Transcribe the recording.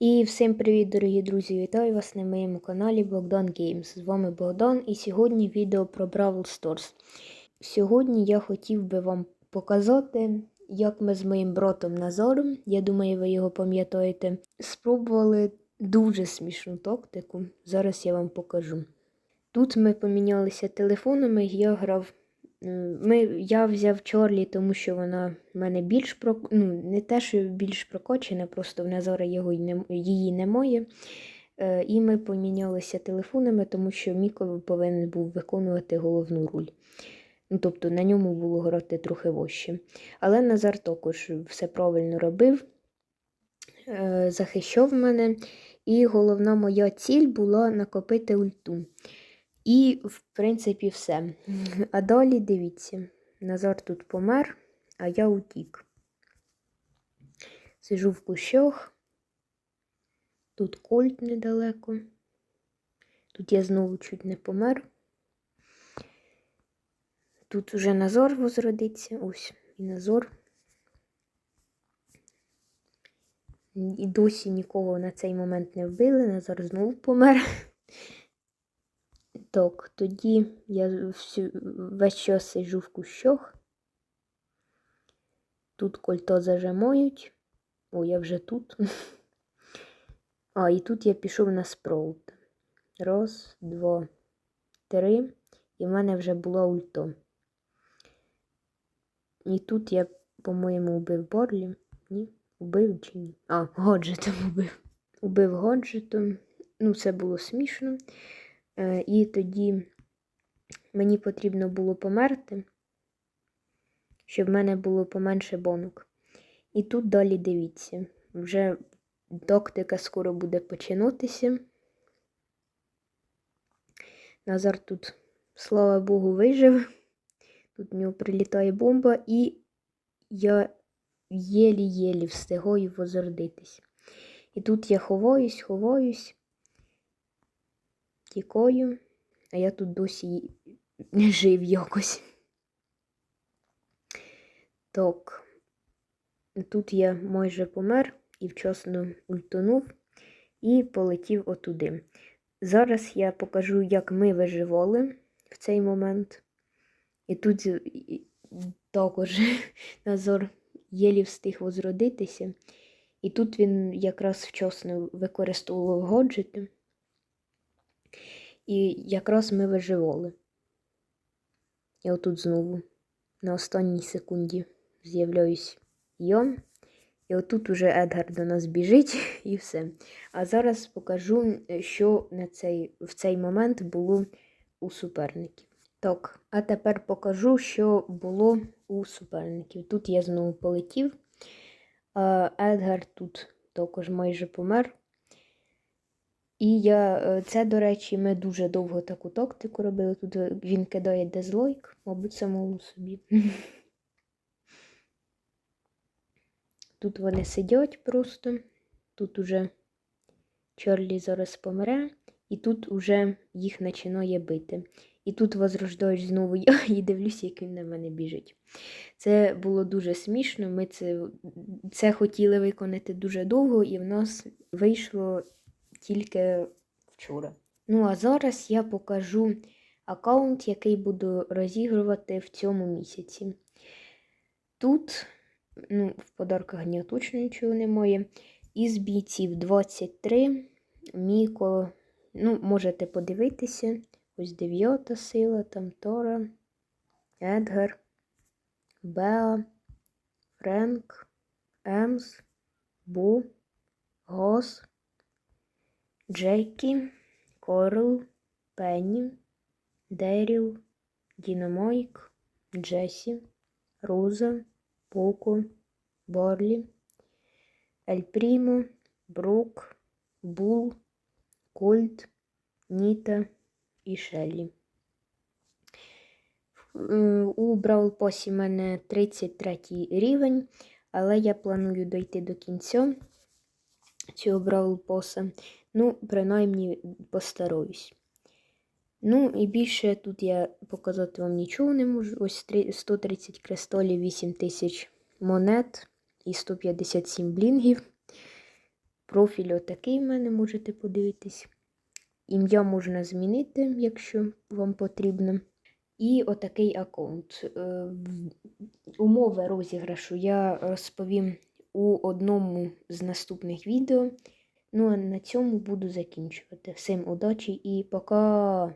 І всім привіт, дорогі друзі! Вітаю вас на моєму каналі Богдан Геймс. З вами Богдан і сьогодні відео про Бравл Stars. Сьогодні я хотів би вам показати, як ми з моїм братом Назаром, я думаю, ви його пам'ятаєте, спробували дуже смішну тактику. Зараз я вам покажу. Тут ми помінялися телефонами, я грав. Ми, я взяв Чарлі, тому що вона в мене більш про, ну, не те, що більш прокочена, просто в Назара його її немає. Е, і ми помінялися телефонами, тому що Міко повинен був виконувати головну роль. Ну, тобто на ньому було грати трохи важче. Але Назар також все правильно робив, е, захищав мене. І головна моя ціль була накопити ульту. І, в принципі, все. А далі дивіться, Назар тут помер, а я утік. Сижу в кущах. Тут кольт недалеко. Тут я знову чуть не помер. Тут уже Назор возродиться. Ось і Назор. І досі нікого на цей момент не вбили. Назар знову помер. Так, тоді я всю, весь час сиджу в кущах. Тут кольто зажимають. О, я вже тут. А, і тут я пішов на спроут. Раз, два, три. І в мене вже було ульто. І тут я, по-моєму, убив Борлі. Ні? Убив чи ні? А, Годжетом убив. Убив Годжетом. Ну, це було смішно. Е, І тоді мені потрібно було померти, щоб в мене було поменше бонок. І тут далі дивіться, вже тактика скоро буде починатися. Назар тут, слава Богу, вижив. Тут в нього прилітає бомба, і я єлі-єлі встигаю возродитись. І тут я ховаюсь, ховаюсь тікаю, а я тут досі жив якось. Так, тут я майже помер і вчасно ультонув і полетів отуди. Зараз я покажу, як ми виживали в цей момент. І тут також Назор єлі встиг возродитися. І тут він якраз вчасно використовував годжети. І якраз ми виживали. І отут знову на останній секунді з'являюсь я. І отут уже Едгар до нас біжить і все. А зараз покажу, що на цей, в цей момент було у суперників. Так, а тепер покажу, що було у суперників. Тут я знову полетів. Едгар тут також майже помер. І я, е, це, до речі, ми дуже довго таку тактику робили. Тут е, він кидає дезлойк, мабуть, самому собі. Тут вони сидять просто. Тут уже Чарлі зараз помре, і тут уже їх починає бити. І тут возрождаєш знову я і дивлюся, як він на мене біжить. Це було дуже смішно. Ми це, це хотіли виконати дуже довго, і в нас вийшло тільки вчора. Ну, а зараз я покажу аккаунт, який буду розігрувати в цьому місяці. Тут, ну, в подарках ні, точно нічого немає. Із бійців 23. Міко, ну, можете подивитися. Ось дев'ята сила, там Тора, Едгар, Беа, Френк, Емс, Бу, Гос. Джекі, Корл, Пенні, Деріл, Дінамойк, Джесі, Роза, Поко, Борлі, Ель Прімо, Брук, Бул, Кольт, Ніта і Шеллі. У Браул Пасі в мене 33 рівень, але я планую дойти до кінця цього Бравл Поса. Ну, принаймні постараюсь. Ну, і більше тут я показати вам нічого не можу. Ось 130 кристалів, 8 тисяч монет і 157 блінгів. Профіль отакий в мене можете подивитись. Ім'я можна змінити, якщо вам потрібно. І отакий аккаунт. Е, умови розіграшу я розповім у одному з наступних відео. Ну а на цьому буду закінчувати. Всім удачі і пока!